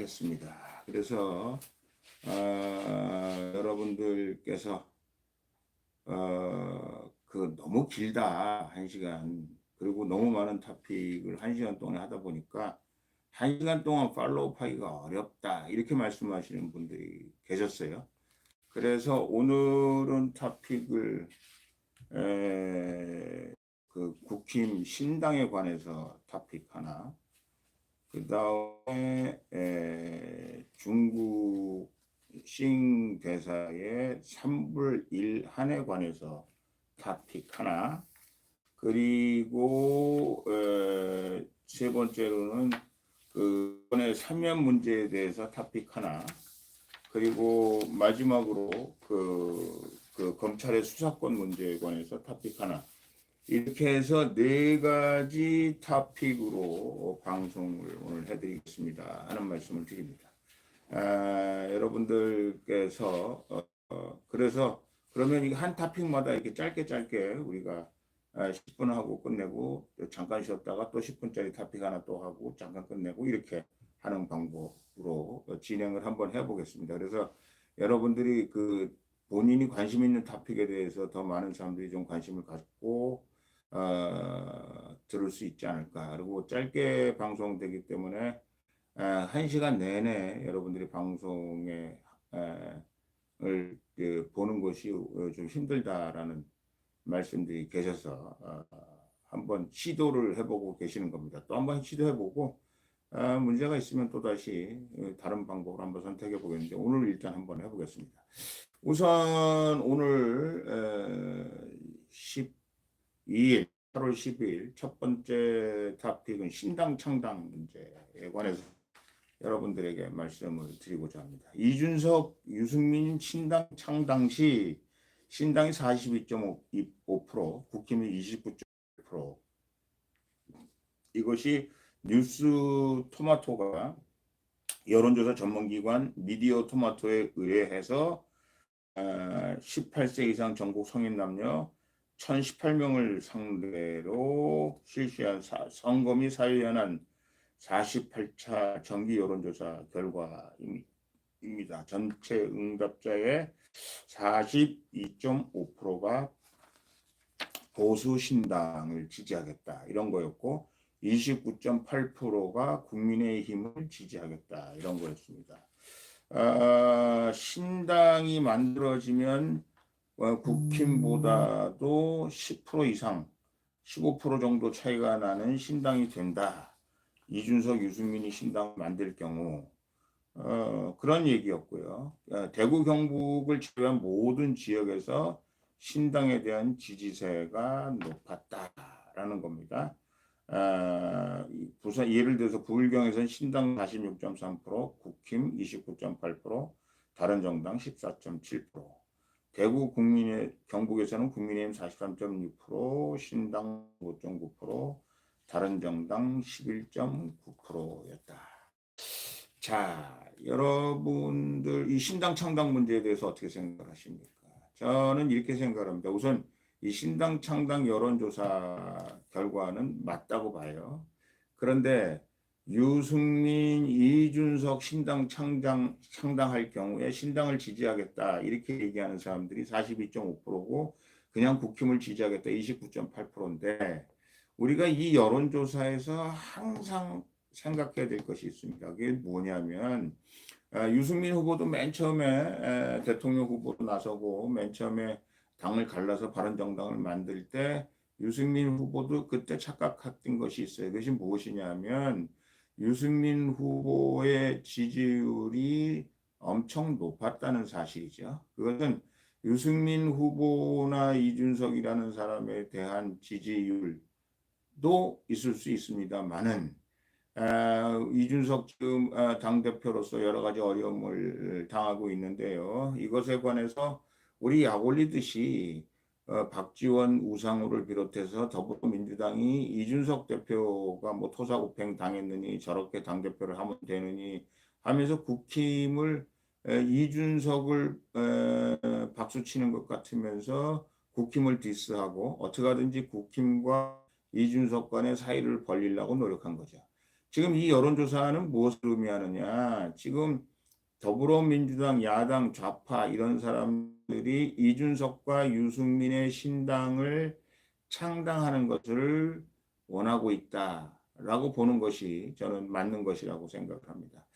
하겠습니다. 그래서 어, 여러분들께서 어, 그 너무 길다 한 시간 그리고 너무 많은 토픽을 한 시간 동안 하다 보니까 한 시간 동안 팔로우하기가 어렵다 이렇게 말씀하시는 분들이 계셨어요. 그래서 오늘은 토픽을 에, 그 국힘 신당에 관해서 토픽 하나 그 다음에 중국 싱 대사의 3불 1 한에 관해서 토픽 하나. 그리고 에, 세 번째로는 그 이번에 사면 문제에 대해서 토픽 하나. 그리고 마지막으로 그, 그 검찰의 수사권 문제에 관해서 토픽 하나 이렇게 해서 네 가지 토픽으로 방송을 오늘 해드리겠습니다 하는 말씀을 드립니다. 아, 여러분들께서 어, 어, 그래서 그러면 이한 토픽마다 이렇게 짧게 짧게 우리가 아, 10분 하고 끝내고 잠깐 쉬었다가 또 10분짜리 토픽 하나 또 하고 잠깐 끝내고 이렇게 하는 방법으로 진행을 한번 해보겠습니다. 그래서 여러분들이 그 본인이 관심 있는 토픽에 대해서 더 많은 사람들이 좀 관심을 갖고 어, 들을 수 있지 않을까. 그리고 짧게 방송되기 때문에 에, 한 시간 내내 여러분들이 방송에 에, 을 그, 보는 것이 어, 좀 힘들다라는 말씀들이 계셔서 어, 한번 시도를 해보고 계시는 겁니다. 또 한번 시도해보고 어, 문제가 있으면 또 다시 어, 다른 방법을 한번 선택해 보겠는데 오늘 일단 한번 해보겠습니다. 우선 오늘 에, 12일 8월 12일 첫 번째 토픽은 신당 창당 문제에 관해서 여러분들에게 말씀을 드리고자 합니다. 이준석, 유승민 신당 창당 시 신당이 42.5%, 국힘이 29.1% 이것이 뉴스 토마토가 여론조사 전문기관 미디어 토마토에 의뢰해서 18세 이상 전국 성인 남녀 1018명을 상대로 실시한 선거 및 사회연한 48차 정기 여론조사 결과입니다. 전체 응답자의 42.5%가 보수 신당을 지지하겠다 이런 거였고 29.8%가 국민의힘을 지지하겠다 이런 거였습니다. 아, 신당이 만들어지면 어, 국힘보다도 10% 이상, 15% 정도 차이가 나는 신당이 된다. 이준석, 유승민이 신당 만들 경우 어, 그런 얘기였고요. 어, 대구, 경북을 제외한 모든 지역에서 신당에 대한 지지세가 높았다라는 겁니다. 어, 부산 예를 들어서 부울경에서는 신당 46.3%, 국힘 29.8%, 다른 정당 14.7%. 대구 국민의 경북에서는 국민의힘 43.6%, 신당 5.9%, 다른 정당 11.9%였다. 자, 여러분들 이 신당 창당 문제에 대해서 어떻게 생각하십니까? 저는 이렇게 생각합니다. 우선 이 신당 창당 여론조사 결과는 맞다고 봐요. 그런데 유승민, 이준석 신당 창당, 창당할 경우에 신당을 지지하겠다 이렇게 얘기하는 사람들이 42.5%고 그냥 국힘을 지지하겠다 29.8%인데 우리가 이 여론조사에서 항상 생각해야 될 것이 있습니다. 그게 뭐냐면 유승민 후보도 맨 처음에 대통령 후보로 나서고 맨 처음에 당을 갈라서 바른정당을 만들 때 유승민 후보도 그때 착각했던 것이 있어요. 그것이 무엇이냐면 유승민 후보의 지지율이 엄청 높았다는 사실이죠. 그것은 유승민 후보나 이준석이라는 사람에 대한 지지율도 있을 수 있습니다만은 아, 이준석 지금 아, 당 대표로서 여러 가지 어려움을 당하고 있는데요. 이것에 관해서 우리 약 올리듯이 어, 박지원, 우상호를 비롯해서 더불어민주당이 이준석 대표가 뭐 토사구팽 당했느니 저렇게 당 대표를 하면 되느니 하면서 국힘을 에, 이준석을 에, 박수 치는 것 같으면서 국힘을 디스하고 어떻게 하든지 국힘과 이준석 간의 사이를 벌리려고 노력한 거죠. 지금 이 여론조사는 무엇을 의미하느냐? 지금 더불어민주당, 야당, 좌파 이런 사람 들이 이준석과 유승민의 신당을 창당하는 것을 원하고 있다라고 보는 것이 저는 맞는 것이라고 생각합니다.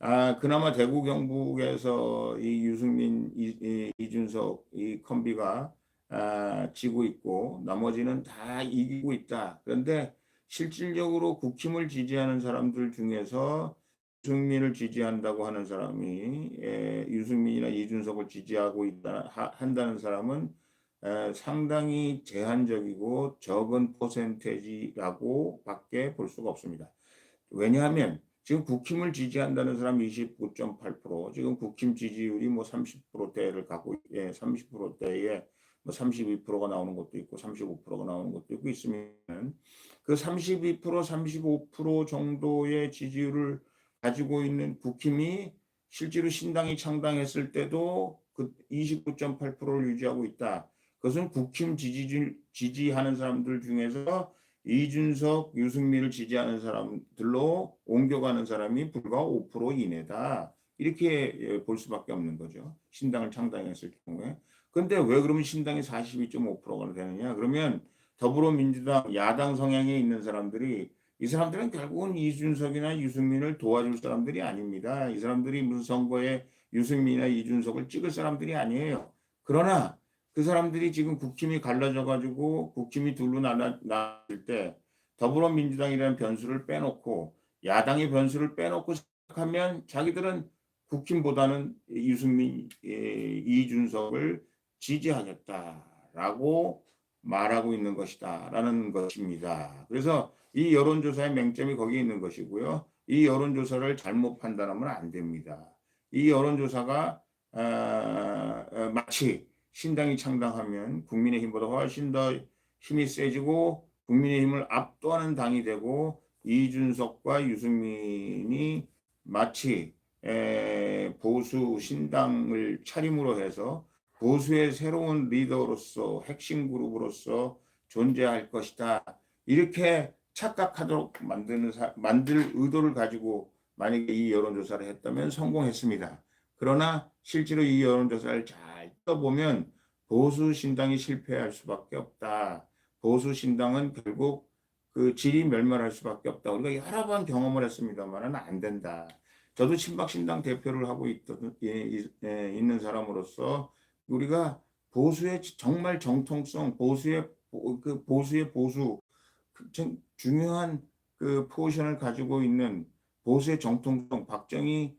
아, 그나마 대구 경북에서 이 유승민, 이, 이, 이준석 이 컴비가 아, 지고 있고 나머지는 다 이기고 있다. 그런데 실질적으로 국힘을 지지하는 사람들 중에서 유승민을 지지한다고 하는 사람이 에, 유승민이나 이준석을 지지하고 있다 하, 한다는 사람은 에, 상당히 제한적이고 적은 퍼센테지라고 밖에 볼 수가 없습니다. 왜냐하면 지금 국힘을 지지한다는 사람 29.8% 지금 국힘 지지율이 뭐 30%대를 갖고 예, 30%대에 뭐 32%가 나오는 것도 있고 35%가 나오는 것도 있고 있으면 그 32% 35% 정도의 지지율을 가지고 있는 국힘이 실제로 신당이 창당했을 때도 그 29.8%를 유지하고 있다. 그것은 국힘 지지 지지하는 사람들 중에서 이준석, 유승민을 지지하는 사람들로 옮겨가는 사람이 불과 5% 이내다. 이렇게 볼 수밖에 없는 거죠. 신당을 창당했을 경우에. 근데 왜 그러면 신당이 42.5%가 되느냐? 그러면 더불어민주당 야당 성향에 있는 사람들이 이 사람들은 결국은 이준석이나 유승민을 도와줄 사람들이 아닙니다. 이 사람들이 무슨 선거에 유승민이나 이준석을 찍을 사람들이 아니에요. 그러나 그 사람들이 지금 국힘이 갈라져 가지고 국힘이 둘로 나눠질 때 더불어민주당이라는 변수를 빼놓고 야당의 변수를 빼놓고 생각하면 자기들은 국힘보다는 유승민, 이준석을 지지하겠다라고 말하고 있는 것이다라는 것입니다. 그래서 이 여론조사의 맹점이 거기에 있는 것이고요. 이 여론조사를 잘못 판단하면 안 됩니다. 이 여론조사가 어, 어, 마치 신당이 창당하면 국민의힘보다 훨씬 더 힘이 세지고 국민의힘을 압도하는 당이 되고 이준석과 유승민이 마치 에, 보수 신당을 차림으로 해서 보수의 새로운 리더로서 핵심 그룹으로서 존재할 것이다. 이렇게 착각하도록 만드는 사, 만들 의도를 가지고 만약에 이 여론조사를 했다면 성공했습니다. 그러나 실제로 이 여론조사를 잘 떠보면 보수 신당이 실패할 수밖에 없다. 보수 신당은 결국 그 질이 멸망할 수밖에 없다. 우리가 여러 번 경험을 했습니다만은 안 된다. 저도 친박 신당 대표를 하고 있던 예, 예, 있는 사람으로서 우리가 보수의 정말 정통성, 보수의 그 보수의 보수 그 중요한 그 포지션을 가지고 있는 보수의 정통성, 박정희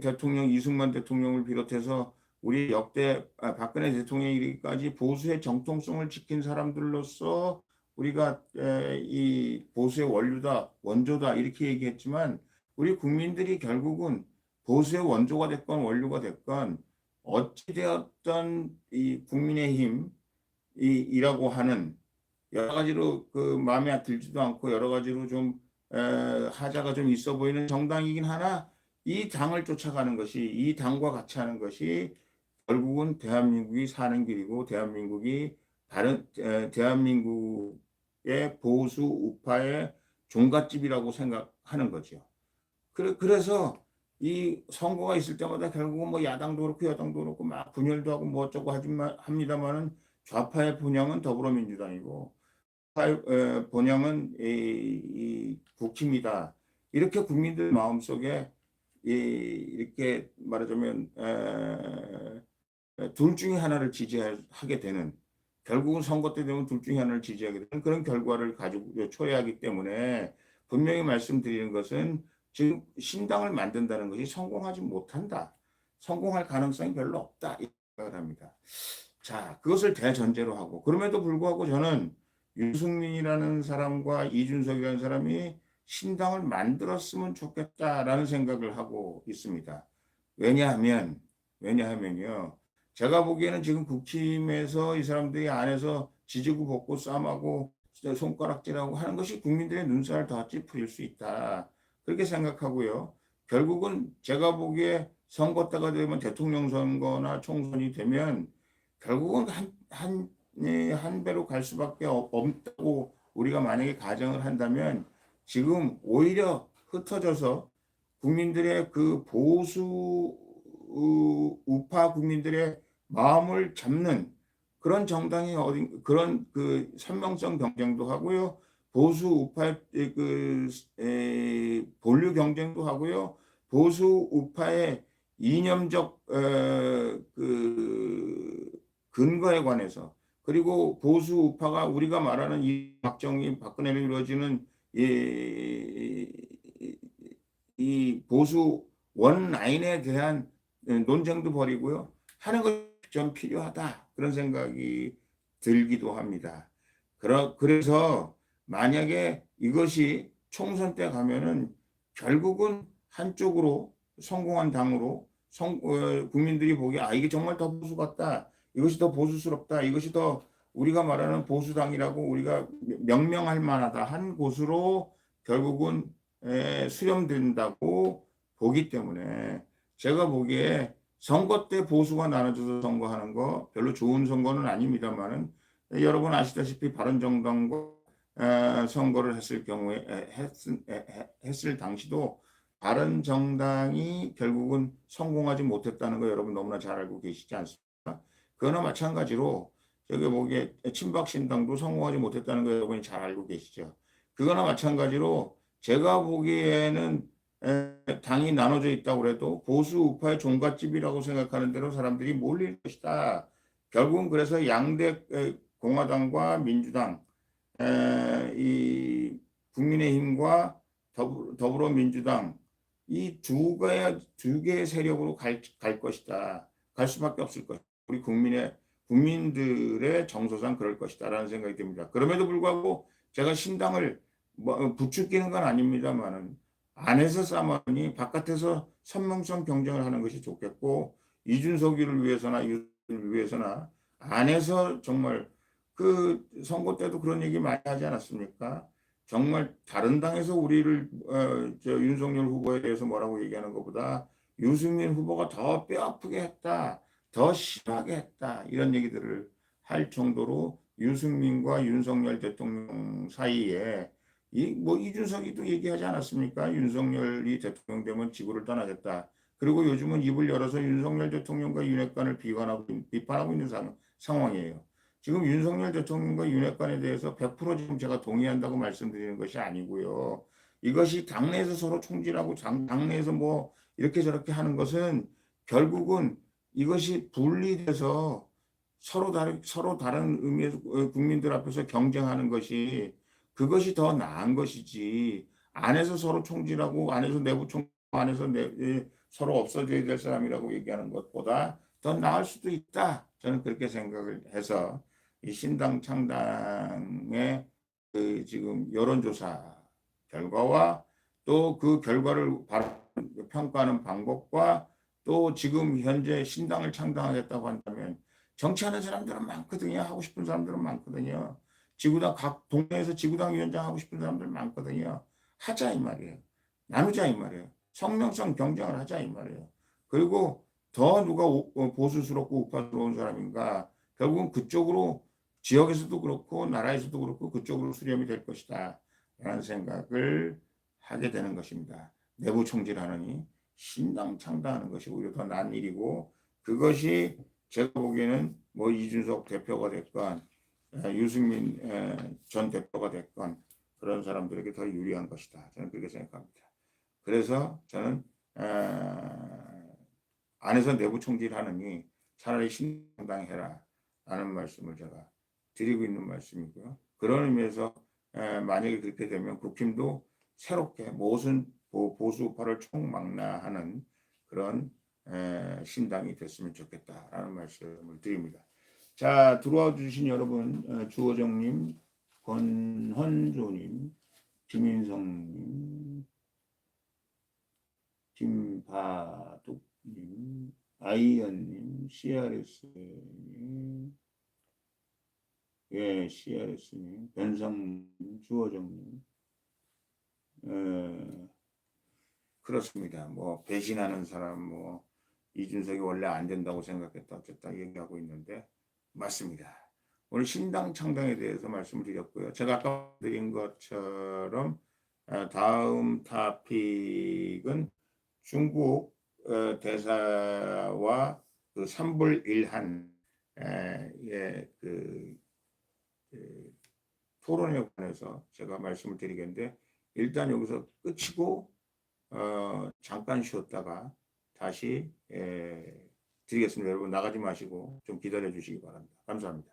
대통령, 이승만 대통령을 비롯해서 우리 역대 아, 박근혜 대통령이기까지 보수의 정통성을 지킨 사람들로서 우리가 에, 이 보수의 원류다, 원조다 이렇게 얘기했지만 우리 국민들이 결국은 보수의 원조가 됐건 원류가 됐건 어찌 되었던 이 국민의힘 이라고 하는 여러 가지로 그 마음에 들지도 않고 여러 가지로 좀 에, 하자가 좀 있어 보이는 정당이긴 하나 이 당을 쫓아가는 것이 이 당과 같이 하는 것이 결국은 대한민국이 사는 길이고 대한민국이 다른 에, 대한민국의 보수 우파의 종갓집이라고 생각하는 거죠. 그래, 그래서 이 선거가 있을 때마다 결국은 뭐 야당도 그렇고 여당도 그렇고 막 분열도 하고 뭐 어쩌고 하지만 합니다만은 좌파의 분양은 더불어민주당이고 본향은 이, 이 국힘이다. 이렇게 국민들 마음속에 이, 이렇게 말하자면 에, 둘 중에 하나를 지지하게 되는 결국은 선거 때 되면 둘 중에 하나를 지지하게 되는 그런 결과를 가지고 초래하기 때문에 분명히 말씀드리는 것은 지금 신당을 만든다는 것이 성공하지 못한다. 성공할 가능성이 별로 없다. 이 생각을 합니다. 자, 그것을 대전제로 하고 그럼에도 불구하고 저는 유승민이라는 사람과 이준석이라는 사람이 신당을 만들었으면 좋겠다라는 생각을 하고 있습니다. 왜냐하면 왜냐하면요. 제가 보기에는 지금 국힘에서 이 사람들이 안에서 지지고 볶고 싸움하고 손가락질하고 하는 것이 국민들의 눈살을 더 찌푸릴 수 있다. 그렇게 생각하고요. 결국은 제가 보기에 선거 때가 되면 대통령 선거나 총선이 되면 결국은 한, 한, 한 배로 갈 수밖에 없다고 우리가 만약에 가정을 한다면 지금 오히려 흩어져서 국민들의 그 보수 우- 우파 국민들의 마음을 잡는 그런 정당이 어디 그런 그 선명성 경쟁도 하고요. 보수 우파의 그 에, 본류 경쟁도 하고요. 보수 우파의 이념적 에, 그 근거에 관해서 그리고 보수 우파가 우리가 말하는 이 박정희 박근혜로 이루어지는 이, 이, 이 보수 원라인에 대한 논쟁도 벌이고요. 하는 것이 좀 필요하다. 그런 생각이 들기도 합니다. 그러, 그래서 만약에 이것이 총선 때 가면은 결국은 한쪽으로 성공한 당으로 성, 어, 국민들이 보기에 아 이게 정말 더 보수 같다. 이것이 더 보수스럽다. 이것이 더 우리가 말하는 보수당이라고 우리가 명명할 만하다 한 곳으로 결국은 에, 수렴된다고 보기 때문에 제가 보기에 선거 때 보수가 나눠져서 선거하는 거 별로 좋은 선거는 아닙니다만은 여러분 아시다시피 바른정당과 에, 선거를 했을 경우에 해- 했을 당시도 바른정당이 결국은 성공하지 못했다는 거 여러분 너무나 잘 알고 계시지 않습니까? 그거나 마찬가지로 저기 보기에 친박 신당도 성공하지 못했다는 거 여러분이 잘 알고 계시죠? 그거나 마찬가지로 제가 보기에는 에, 당이 나눠져 있다고 해도 보수 우파의 종갓집이라고 생각하는 대로 사람들이 몰릴 것이다. 결국은 그래서 양대 에, 공화당과 민주당, 에, 이 국민의힘과 더불, 더불 어민주당 이 두 개의 두 개의 세력으로 갈, 갈 것이다. 갈 수밖에 없을 것. 우리 국민의 국민들의 정서상 그럴 것이다라는 생각이 듭니다. 그럼에도 불구하고 제가 신당을 뭐 부추기는 건 아닙니다만은 안에서 싸우니 바깥에서 선명성 경쟁을 하는 것이 좋겠고 이준석이를 위해서나 유를 위해서나 안에서 정말 그 선거 때도 그런 얘기 많이 하지 않았습니까? 정말 다른 당에서 우리를 어, 저 윤석열 후보에 대해서 뭐라고 얘기하는 것보다 유승민 후보가 더 뼈아프게 했다, 더 심하게 했다 이런 얘기들을 할 정도로 유승민과 윤석열 대통령 사이에 이 뭐 이준석이도 얘기하지 않았습니까? 윤석열이 대통령 되면 지구를 떠나겠다. 그리고 요즘은 입을 열어서 윤석열 대통령과 윤핵관을 비관하고 비판하고 있는 상, 상황이에요. 지금 윤석열 대통령과 윤핵관에 대해서 100% 지금 제가 동의한다고 말씀드리는 것이 아니고요. 이것이 당내에서 서로 총질하고 당, 당내에서 뭐 이렇게 저렇게 하는 것은 결국은 이것이 분리돼서 서로 다른 서로 다른 의미에서 어, 국민들 앞에서 경쟁하는 것이 그것이 더 나은 것이지 안에서 서로 총질하고 안에서 내부 총 안에서 내, 에, 서로 없어져야 될 사람이라고 얘기하는 것보다 더 나을 수도 있다. 저는 그렇게 생각을 해서 이 신당 창당의 그 지금 여론조사 결과와 또 그 결과를 바- 평가하는 방법과 또 지금 현재 신당을 창당하겠다고 한다면 정치하는 사람들은 많거든요. 하고 싶은 사람들은 많거든요. 지구당 각 동네에서 지구당 위원장 하고 싶은 사람들 많거든요. 하자 이 말이에요. 나누자 이 말이에요. 성명성 경쟁을 하자 이 말이에요. 그리고 더 누가 오- 어, 보수스럽고 우파스러운 사람인가 결국은 그쪽으로 지역에서도 그렇고 나라에서도 그렇고 그쪽으로 수렴이 될 것이다 라는 생각을 하게 되는 것입니다. 내부 총질하느니 신당 창당하는 것이 오히려 더 나은 일이고 그것이 제가 보기에는 뭐 이준석 대표가 됐건 에, 유승민 에, 전 대표가 됐건 그런 사람들에게 더 유리한 것이다. 저는 그렇게 생각합니다. 그래서 저는 에, 안에서 내부 총질하느니 차라리 신당 해라 라는 말씀을 제가 드리고 있는 말씀이고요. 그런 의미에서 에, 만약에 그렇게 되면 국힘도 새롭게 모든 보- 보수파를 총망라하는 그런 에, 신당이 됐으면 좋겠다라는 말씀을 드립니다. 자 들어와 주신 여러분 어, 주호정님, 권헌조님, 김인성님, 김바둑님, 아이언님, CRS님, 예, CRS님, 변성님, 주호정님, 에, 그렇습니다. 뭐 배신하는 사람, 뭐 이준석이 원래 안 된다고 생각했다 어쨌다 얘기하고 있는데 맞습니다. 오늘 신당 창당에 대해서 말씀을 드렸고요. 제가 아까 드린 것처럼 어, 다음 타픽은 중국 어, 대사와 그 삼불일한 에, 예, 그, 그 토론에 관해서 제가 말씀을 드리겠는데 일단 여기서 끝이고 어, 잠깐 쉬었다가 다시 에, 드리겠습니다. 여러분 나가지 마시고 좀 기다려 주시기 바랍니다. 감사합니다.